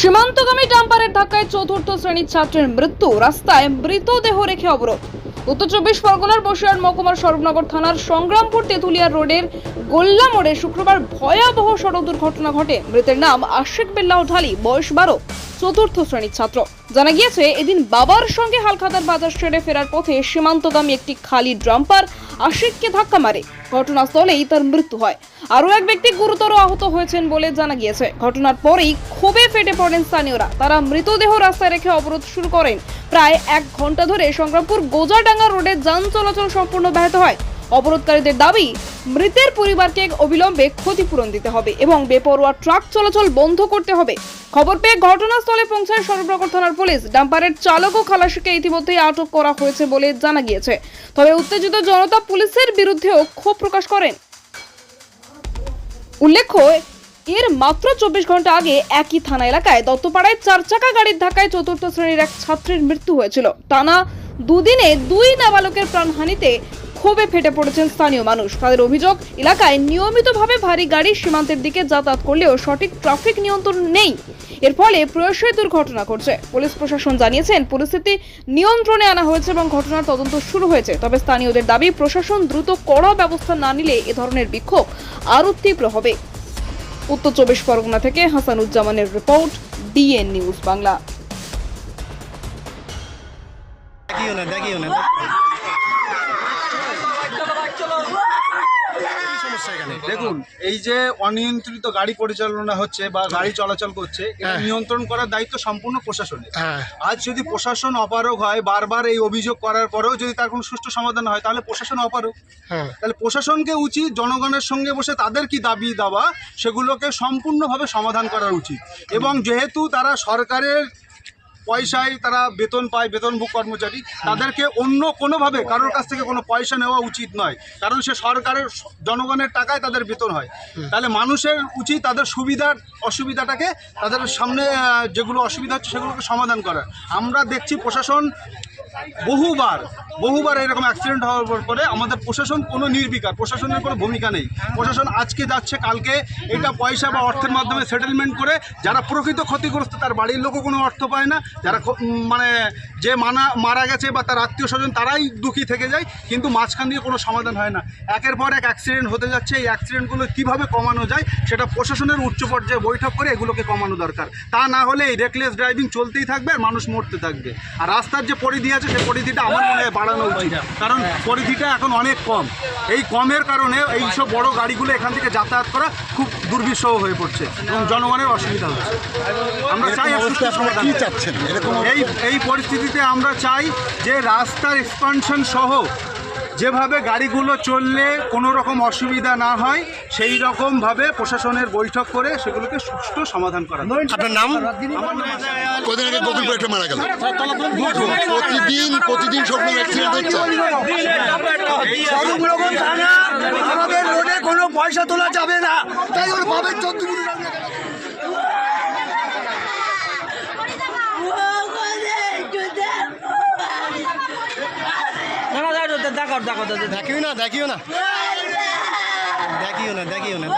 সীমান্তগামী ডাম্পারের ধাক্কায় চতুর্থ শ্রেণির ছাত্রের মৃত্যু, রাস্তায় মৃতদেহ রেখে অবরোধ। উত্তর চব্বিশ পরগনার বসিয়ার মহকুমার সর্বনগর থানার সংগ্রামপুর তেঁতুলিয়া রোডের গোল্লা মোড়ে শুক্রবার ভয়াবহ সড়ক দুর্ঘটনা ঘটে। মৃতের নাম আশেক বেল্লাহ ঢালি, বয়স বারো। চতুর্থ শ্রেণির ছাত্র। জানা গিয়েছে, এদিন বাবার সঙ্গে হালখাতার বাজার ছেড়ে ফেরার পথে সীমান্তগামী একটি খালি ড্রাম্পার আশিককে ধাক্কা মারে। ঘটনাস্থলেই তার মৃত্যু হয়। আরও এক ব্যক্তি গুরুতর আহত হয়েছেন বলে জানা গিয়েছে। ঘটনার পরেই ক্ষোভে ফেটে পড়েন স্থানীয়রা। তারা মৃতদেহ রাস্তায় রেখে অবরোধ শুরু করেন। প্রায় এক ঘণ্টা ধরে সংগ্রামপুর গোজাডাঙ্গা রোডে যান চলাচল সম্পূর্ণ ব্যাহত হয়। অবরোধকারীদের দাবি, মৃতের পরিবারকে অবিলম্বে ক্ষতিপূরণ দিতে হবে এবং বেপরোয়া ট্রাক চলাচল বন্ধ করতে হবে। খবর পেয়ে ঘটনাস্থলে পৌঁছায় সরবরাহ থানার পুলিশ। ডাম্পারের চালক ও খালাসিকে ইতিমধ্যেই আটক করা হয়েছে বলে জানা গিয়েছে। তবে উত্তেজিত জনতা পুলিশের বিরুদ্ধেও ক্ষোভ প্রকাশ করেন। উল্লেখ্য, এর মাত্র চব্বিশ ঘণ্টা আগে একই থানা এলাকায় দত্তপাড়ায় চার চাকা গাড়ির ধাক্কায় চতুর্থ শ্রেণির এক ছাত্রীর মৃত্যু হয়েছিল। টানা দুদিনে দুই নাবালকের প্রাণহানিতে ক্ষোভে ফেটে পড়েছেন স্থানীয় মানুষ। তাদের অভিযোগ, এলাকায় নিয়মিতভাবে ভারী গাড়ি সীমান্তের দিকে যাতায়াত করলেও সঠিক ট্রাফিক নিয়ন্ত্রণ নেই। এর ফলে প্রায়শই দুর্ঘটনা ঘটছে। পুলিশ প্রশাসন জানিয়েছেন, পরিস্থিতি নিয়ন্ত্রণে আনা হয়েছে এবং ঘটনার তদন্ত শুরু হয়েছে। তবে স্থানীয়দের দাবি, প্রশাসন দ্রুত কড়া ব্যবস্থা না নিলে এ ধরনের বিক্ষোভ আরও তীব্র হবে। উত্তর চব্বিশ পরগনা থেকে হাসানুজ্জামানের রিপোর্ট, ডিএন নিউজ বাংলা দেখিও না দেখিও না কি সমস্যা এখানে। দেখুন এই যে অনিয়ন্ত্রিত গাড়ি পরিচালনা হচ্ছে বা গাড়ি চলাচল করছে এটা নিয়ন্ত্রণ করার দায়িত্ব সম্পূর্ণ প্রশাসনের। হ্যাঁ। আজ যদি প্রশাসন অপারগ হয় বারবার এই অভিযোগ করার পরেও যদি তার কোনো সুষ্ঠু সমাধান হয় তাহলে প্রশাসন অপারগ। হ্যাঁ। তাহলে প্রশাসনকে উচিত জনগণের সঙ্গে বসে তাদের কি দাবি দাবা সেগুলোকে সম্পূর্ণভাবে সমাধান করা উচিত। এবং যেহেতু তারা সরকারের পয়সায় তারা বেতন পায় বেতনভোগ কর্মচারী তাদেরকে অন্য কোনোভাবে কারোর কাছ থেকে কোনো পয়সা নেওয়া উচিত নয়। কারণ সে সরকারের জনগণের টাকায় তাদের বেতন হয়। তাহলে মানুষের উচিত তাদের সুবিধার অসুবিধাটাকে তাদের সামনে যেগুলো অসুবিধা হচ্ছে সেগুলোকে সমাধান করা আমরা দেখছি প্রশাসন বহুবার বহুবার এরকম অ্যাক্সিডেন্ট হওয়ার পরে আমাদের প্রশাসন কোনো নির্বিকার, প্রশাসনের কোনো ভূমিকা নেই। প্রশাসন আজকে যাচ্ছে, কালকে এটা পয়সা বা অর্থের মাধ্যমে সেটেলমেন্ট করে যারা প্রকৃত ক্ষতিগ্রস্ত তার বাড়ির লোকও কোনো অর্থ পায় না। যারা মানে যে মানা, মারা গেছে বা তার আত্মীয় স্বজন, তারাই দুঃখী থেকে যায়, কিন্তু মাঝখান দিয়ে কোনো সমাধান হয় না। একের পর এক অ্যাক্সিডেন্ট হতে যাচ্ছে, এই অ্যাক্সিডেন্টগুলো কীভাবে কমানো যায় সেটা প্রশাসনের উচ্চ পর্যায়ে বৈঠক করে এগুলোকে কমানো দরকার। তা না হলে এই রেকলেস ড্রাইভিং চলতেই থাকবে আর মানুষ মরতে থাকবে। আর রাস্তার যে পরিধি আছে সেই পরিধিটা আমার মনে হয় বাড়ানো উচিত। কারণ পরিধিটা এখন অনেক কম। এই কমের কারণে এই সব বড় গাড়িগুলো এখান থেকে যাতায়াত করা খুব দুর্বিষহ হয়ে পড়ছে এবং জনগণের অসুবিধা হচ্ছে। আমরা চাই সমাধান। চাচ্ছেন? এই এই পরিস্থিতিতে আমরা চাই যে রাস্তার এক্সপানশন সহ যেভাবে গাড়িগুলো চললে কোনো রকম অসুবিধা না হয় সেই রকমভাবে প্রশাসনের বৈঠক করে সেগুলোকে সুষ্ঠু সমাধান করা আপনার নাম? কদিন আগে গোকুলপুর একটা মারা গেল? প্রতিদিন প্রতিদিন সব অ্যাক্সিডেন্ট হচ্ছে। আমাদের রোডে কোনো পয়সা তোলা যাবে না। তাই ওর বাবের চোদ্দ দেখিও না দেখিও না। দেখিও না দেখিও না।